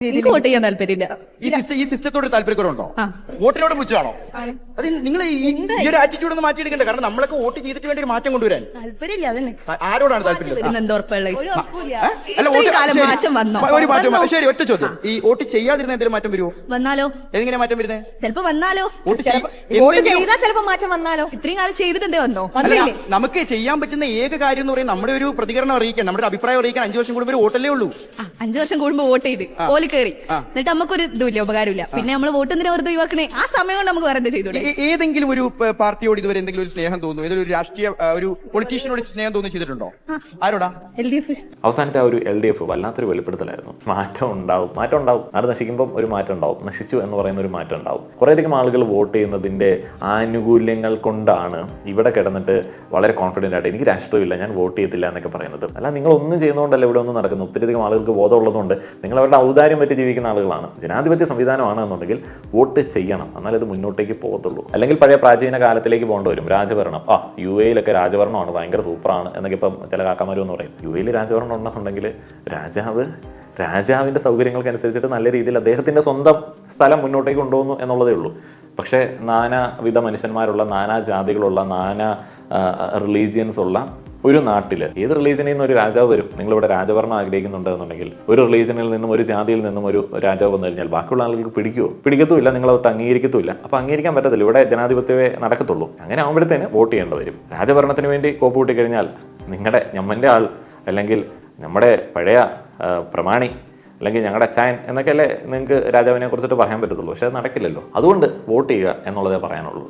എനിക്ക് വോട്ട് ചെയ്യാൻ താല്പര്യമില്ല. ഈ സിസ്റ്റം ഈ സിസ്റ്റത്തോട് താല്പര്യക്കുറവുണ്ടോ. വോട്ടിനോട് പുച്ഛമാണോ അത് നിങ്ങൾ ഈ ഈ ഒരു ആറ്റിറ്റ്യൂഡ് ഒന്ന് മാറ്റിയെടുക്കണ്ട? കാരണം നമ്മളൊക്കെ വോട്ട് ചെയ്തിട്ട് വേണ്ടി ഒരു മാറ്റം കൊണ്ടുവരാൻ. താല്പര്യമില്ല അതന്നെ. ആരോടാണ് താല്പര്യം വരുന്ന എന്തോ ഉറപ്പുള്ള ഏ? അല്ല ഇത്രയും വോട്ട് കാലം ശരി. മാറ്റം വന്നോ? ഒരു മാറ്റം വന്നോ? ശരി ഒറ്റ ചോദ്യം. ഈ വോട്ട് ചെയ്യാതിരുന്ന എന്തെങ്കിലും മാറ്റം വരുമോ വന്നാലോ? എങ്ങനെ മാറ്റം വരുന്നത് ചിലപ്പോ വന്നാലോ? വോട്ട് ചെയ്- വോട്ട് എന്തെങ്കിലും- ചെയ്താൽ ചിലപ്പോ മാറ്റം വന്നാലോ? ഇത്രയും കാലം ചെയ്തിട്ട് എന്തേ വന്നോ അല്ല, വന്നില്ലേ നമുക്ക് ചെയ്യാൻ പറ്റുന്ന ഏക കാര്യം എന്ന് പറയുന്നത് നമ്മുടെ ഒരു പ്രതികരണം അറിയിക്കാൻ നമ്മുടെ ഒരു അഭിപ്രായം അറിയിക്കാൻ അഞ്ചു വർഷം കൂടുമ്പോൾ ഒരു വോട്ടല്ലേ ഉള്ളൂ. ആ, അഞ്ചു വർഷം കൂടുമ്പോ വോട്ട് ചെയ്ത്. ഓൽ കയറി. എന്നിട്ട് നമുക്കൊരു ഇതുമില്ല ഉപകാരമില്ല. പിന്നെ നമ്മൾ വോട്ട് എന്തിനാ വെറുതെ ഒഴിവാക്കണേ? ആ സമയം കൊണ്ട് നമുക്ക് വേറെ എന്താ ചെയ്തൂടെ ഏതെങ്കിലും ഒരു പാർട്ടിയോട് ഇതുവരെ എന്തെങ്കിലും ഒരു സ്നേഹം തോന്നുന്നു? ഏതൊരു രാഷ്ട്രീയ ഒരു പൊളിറ്റീഷ്യനോട് സ്നേഹം തോന്നി ചെയ്തിട്ടുണ്ടോ? ആരോടാ? L D F. അവസാനത്തെ ആ ഒരു എൽ ഡി എഫ് വല്ലാത്തൊരു വെളിപ്പെടുത്തലായിരുന്നു. മാറ്റം ഉണ്ടാവും. മാറ്റം ഉണ്ടാവും. അത് നശിക്കുമ്പോൾ ഒരു മാറ്റം ഉണ്ടാവും. നശിച്ചു എന്ന് പറയുന്ന ഒരു മാറ്റം ഉണ്ടാവും. കുറേയധികം ആളുകൾ വോട്ട് ചെയ്യുന്നതിന്റെ ആനുകൂല്യങ്ങൾ കൊണ്ടാണ് ഇവിടെ കിടന്നിട്ട് വളരെ കോൺഫിഡന്റ് ആയിട്ട് എനിക്ക് രാഷ്ട്രീയമില്ല ഞാൻ വോട്ട് ചെയ്യത്തില്ല എന്നൊക്കെ പറയുന്നത്. അല്ല നിങ്ങൾ ഒന്നും ചെയ്യുന്നതുകൊണ്ടല്ല ഇവിടെ ഒന്നും നടക്കുന്നത്. ഒത്തിരിയധികം ആളുകൾക്ക് ബോധമുള്ളതുകൊണ്ട് നിങ്ങൾ അവരുടെ ഔദാര്യം പറ്റി ജീവിക്കുന്ന ആളുകളാണ്. ജനാധിപത്യ സംവിധാനമാണ് എന്നുണ്ടെങ്കിൽ വോട്ട് ചെയ്യണം. എന്നാലത് മുന്നോട്ടേക്ക് പോകത്തുള്ളൂ. അല്ലെങ്കിൽ പഴയ പ്രാചീന കാലത്തിലേക്ക് പോകേണ്ടി വരും. രാജഭരണം. ആ യു എയിലൊക്കെ രാജഭരണമാണ് ഭയങ്കര സൂപ്പറാണ് എന്നൊക്കെ ഇപ്പം ചില കാക്കമാരും പറയും. യു എയിൽ രാജഭരണം ഉണ്ടെന്നുണ്ടെങ്കിൽ രാജാവ് രാജാവിന്റെ സൗകര്യങ്ങൾക്കനുസരിച്ചിട്ട് നല്ല രീതിയിൽ അദ്ദേഹത്തിന്റെ സ്വന്തം സ്ഥലം മുന്നോട്ടേക്ക് കൊണ്ടുപോകുന്നു എന്നുള്ളതേ ഉള്ളൂ. പക്ഷേ നാനാവിധ മനുഷ്യന്മാരുള്ള നാനാ ജാതികളുള്ള നാനാ റിലീജിയൻസ് ഉള്ള ഒരു നാട്ടിൽ ഏത് റിലീജിയനിൽ നിന്ന് ഒരു രാജാവ് വരും? നിങ്ങളിവിടെ രാജഭരണം ആഗ്രഹിക്കുന്നുണ്ടെന്നുണ്ടെങ്കിൽ ഒരു റിലീജിയനിൽ നിന്നും ഒരു ജാതിയിൽ നിന്നും ഒരു രാജാവ് വന്നു കഴിഞ്ഞാൽ ബാക്കിയുള്ള ആളുകൾക്ക് പിടിക്കുമോ പിടിക്കത്തുമില്ല നിങ്ങൾ അതൊട്ട് അംഗീകരിക്കത്തുമില്ല. അപ്പോൾ അംഗീകരിക്കാൻ പറ്റത്തില്ല. ഇവിടെ ജനാധിപത്യമേ നടക്കത്തുള്ളൂ. അങ്ങനെ ആകുമ്പോഴത്തേന് വോട്ട് ചെയ്യേണ്ടി വരും. രാജഭരണത്തിന് വേണ്ടി കോപ്പ് കൂട്ടിക്കഴിഞ്ഞാൽ നിങ്ങളുടെ ഞമ്മന്റെ ആൾ അല്ലെങ്കിൽ നമ്മുടെ പഴയ പ്രമാണി അല്ലെങ്കിൽ ഞങ്ങളുടെ അച്ചായൻ എന്നൊക്കെയല്ലേ നിങ്ങൾക്ക് രാജാവിനെ കുറിച്ചിട്ട് പറയാൻ പറ്റത്തുള്ളൂ. പക്ഷേ അത് നടക്കില്ലല്ലോ. അതുകൊണ്ട് വോട്ട് ചെയ്യുക എന്നുള്ളതേ പറയാനുള്ളൂ.